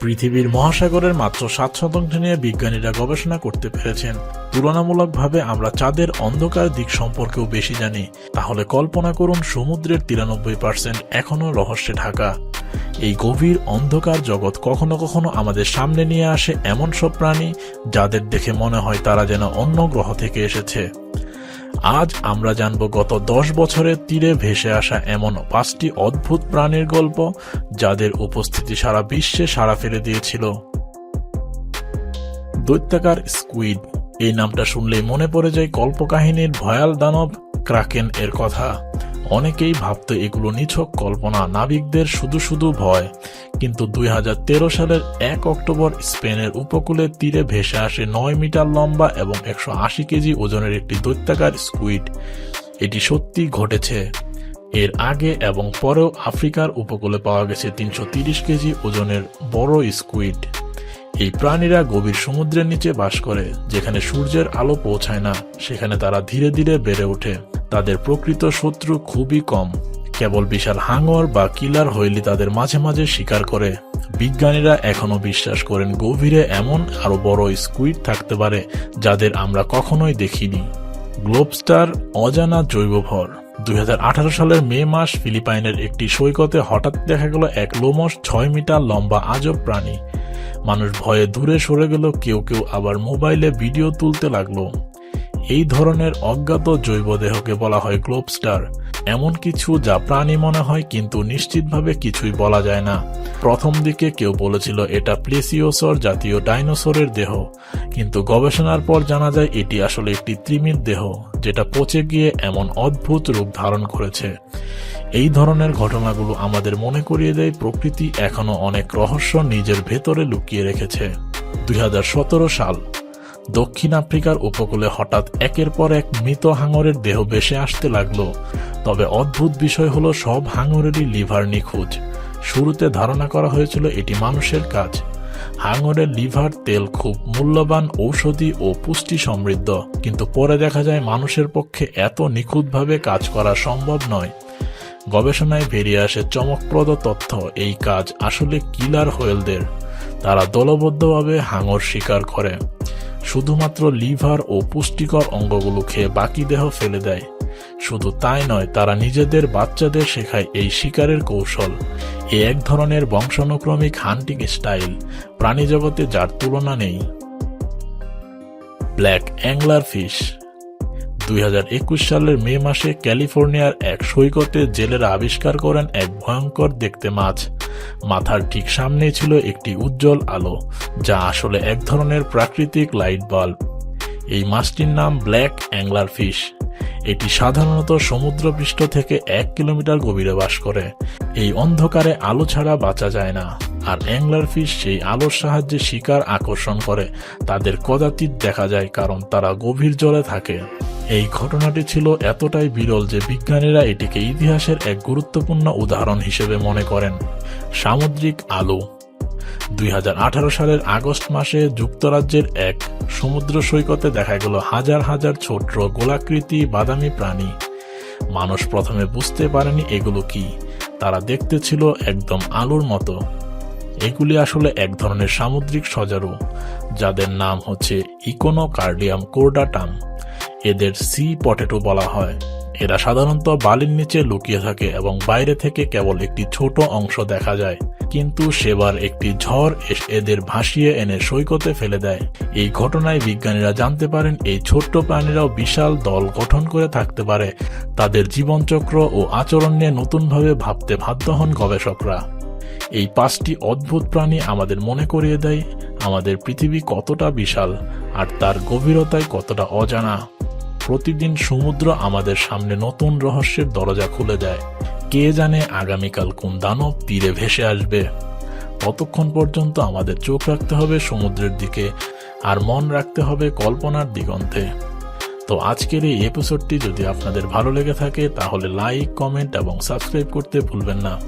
পৃথিবীর মহাসাগরের মাত্র সাত শতাংশ নিয়ে বিজ্ঞানীরা গবেষণা করতে পেরেছেন। তুলনামূলকভাবে আমরা চাঁদের অন্ধকার দিক সম্পর্কেও বেশি জানি। তাহলে কল্পনা করুন সমুদ্রের তিরানব্বই পার্সেন্ট এখনও রহস্যে ঢাকা। এই গভীর অন্ধকার জগৎ কখনো কখনো আমাদের সামনে নিয়ে আসে এমন সব প্রাণী, যাদের দেখে মনে হয় তারা যেন অন্য গ্রহ থেকে এসেছে। আজ আমরা জানব গত দশ বছরের তীরে ভেসে আসা এমন পাঁচটি অদ্ভুত প্রাণীর গল্প যাদের উপস্থিতি সারা বিশ্বে সাড়া ফেলে দিয়েছিল। দৈত্যাকার স্কুইড, এই নামটা শুনলেই মনে পড়ে যায় কল্পকাহিনীর ভয়াল দানব ক্রাকেন এর কথা। অনেকেই ভাবতো এগুলো নিছক কল্পনা, নাবিকদের শুধু শুধু ভয়। কিন্তু দুই হাজার তেরো সালের এক অক্টোবর স্পেনের উপকূলে তীরে ভেসে আসে নয় মিটার লম্বা এবং একশো আশি কেজি ওজনের একটি দৈত্যাকার স্কুইড। এটি সত্যি ঘটেছে। এর আগে এবং পরেও আফ্রিকার উপকূলে পাওয়া গেছে তিনশো তিরিশ কেজি ওজনের বড় স্কুইড। এই প্রাণীরা গভীর সমুদ্রের নিচে বাস করে, যেখানে সূর্যের আলো পৌঁছায় না। সেখানে তারা ধীরে ধীরে বেড়ে ওঠে। তাদের প্রকৃত শত্রু খুবই কম। কেবল বিশাল হাঙর বা কিলার হইলি তাদের মাঝে মাঝে শিকার করে। বিজ্ঞানীরা এখনও বিশ্বাস করেন গভীরে এমন আরও বড় স্কুইড থাকতে পারে যাদের আমরা কখনোই দেখিনি। গ্লোবস্টার অজানা জৈবভর। দুই সালের মে মাস ফিলিপাইনের একটি সৈকতে হঠাৎ দেখা গেল এক লোমস ছয় মিটার লম্বা আজব প্রাণী। মানুষ ভয়ে দূরে সরে গেল, কেউ কেউ আবার মোবাইলে ভিডিও তুলতে লাগল। এই ধরনের অজ্ঞাত জৈব দেহকে বলা হয় গ্লোবস্টার। এমন কিছু যা প্রাণী মনে হয় কিন্তু নিশ্চিতভাবে কিছুই বলা যায় না। প্রথম দিকে কেউ বলেছিল এটা প্লেসিওসর জাতীয় ডাইনোসরের দেহ। কিন্তু গবেষণার পর জানা যায় এটি আসলে একটি ত্রিমির দেহ, যেটা পচে গিয়ে এমন অদ্ভুত রূপ ধারণ করেছে। এই ধরনের ঘটনাগুলো আমাদের মনে করিয়ে দেয় প্রকৃতি এখনও অনেক রহস্য নিজের ভেতরে লুকিয়ে রেখেছে। দুই হাজার সতেরো সাল দক্ষিণ আফ্রিকার উপকূলে হঠাৎ একের পর এক মৃত হাঙরের দেহ ভেসে আসতে লাগল। তবে অদ্ভুত বিষয় হলো সব হাঙরেরই লিভার নিখোঁজ শুরুতে ধারণা করা হয়েছিল এটি মানুষের কাজ। হাঙরের লিভার তেল খুব মূল্যবান ঔষধি ও পুষ্টি সমৃদ্ধ। কিন্তু পরে দেখা যায় মানুষের পক্ষে এত নিখুঁতভাবে কাজ করা সম্ভব নয়। গবেষণায় বেরিয়ে আসে চমকপ্রদ তথ্য, এই কাজ আসলে কিলার হোয়েলদের। তারা দলবদ্ধভাবে হাঙর শিকার করে। শুধুমাত্র লিভার ও পুষ্টিকর অঙ্গগুলো খেয়ে বাকি দেহ ফেলে দেয়। শুধু তাই নয়, তারা নিজেদের বাচ্চাদের শেখায় এই শিকারের কৌশল। এ এক ধরনের বংশানুক্রমিক হান্টিং স্টাইল প্রাণী জগতে যার তুলনা নেই। Black angler fish. দুই হাজার একুশ সালের মে মাসে ক্যালিফোর্নিয়ার এক সৈকতে জেলেরা আবিষ্কার করেন এক ভয়ঙ্কর দেখতে মাছ। মাথার ঠিক সামনেই ছিল একটি উজ্জ্বল আলো, যা আসলে এক ধরনের প্রাকৃতিক লাইট বাল্ব এই মাছটির নাম ব্ল্যাক অ্যাংলার ফিশ। এটি সাধারণত সমুদ্রপৃষ্ঠ থেকে এক কিলোমিটার গভীরে বাস করে। এই অন্ধকারে আলো ছাড়া বাঁচা যায় না। আর অ্যাংলার ফিশ সেই আলোর সাহায্যে শিকার আকর্ষণ করে। তাদের কদাচিৎ দেখা যায় কারণ তারা গভীর জলে থাকে। এই ঘটনাটি ছিল এতটাই বিরল যে বিজ্ঞানীরা এটিকে ইতিহাসের এক গুরুত্বপূর্ণ উদাহরণ হিসেবে মনে করেন। সামুদ্রিক আলো। দুই হাজার আঠারো সালের আগস্ট মাসে যুক্তরাজ্যের এক সমুদ্র সৈকতে দেখা গেল হাজার হাজার ছোট গোলাকৃতি বাদামি প্রাণী। মানুষ প্রথমে বুঝতে পারেনি এগুলো কি। তারা দেখতে ছিল একদম আলোর মতো। এগুলি আসলে এক ধরনের সামুদ্রিক সজারু, যাদের নাম হচ্ছে ইকোনোকার্ডিয়াম কোর্ডাটাম এদের সি পটেটো বলা হয়। এরা সাধারণত বালির নিচে লুকিয়ে থাকে এবং বাইরে থেকে কেবল একটি ছোট অংশ দেখা যায়। কিন্তু সেবার একটি ঝড় এদের ভাসিয়ে এনে সৈকতে ফেলে দেয়। এই ঘটনায় বিজ্ঞানীরা জানতে পারেন, এই ছোট্ট প্রাণীরাও বিশাল দল গঠন করে থাকতে পারে। তাদের জীবনচক্র ও আচরণ নিয়ে নতুনভাবে ভাবতে বাধ্য হন গবেষকরা। এই পাঁচটি অদ্ভুত প্রাণী আমাদের মনে করিয়ে দেয়, আমাদের পৃথিবী কতটা বিশাল, আর তার গভীরতায় কতটা অজানা। প্রতিদিন সমুদ্র আমাদের সামনে নতুন রহস্যের দরজা খুলে দেয়। কে জানে আগামীকাল কোন দানব তীরে ভেসে আসবে। ততক্ষণ পর্যন্ত আমাদের চোখ রাখতে হবে সমুদ্রের দিকে আর মন রাখতে হবে কল্পনার দিগন্তে। তো আজকের এই এপিসোডটি যদি আপনাদের ভালো লেগে থাকে, তাহলে লাইক কমেন্ট এবং সাবস্ক্রাইব করতে ভুলবেন না।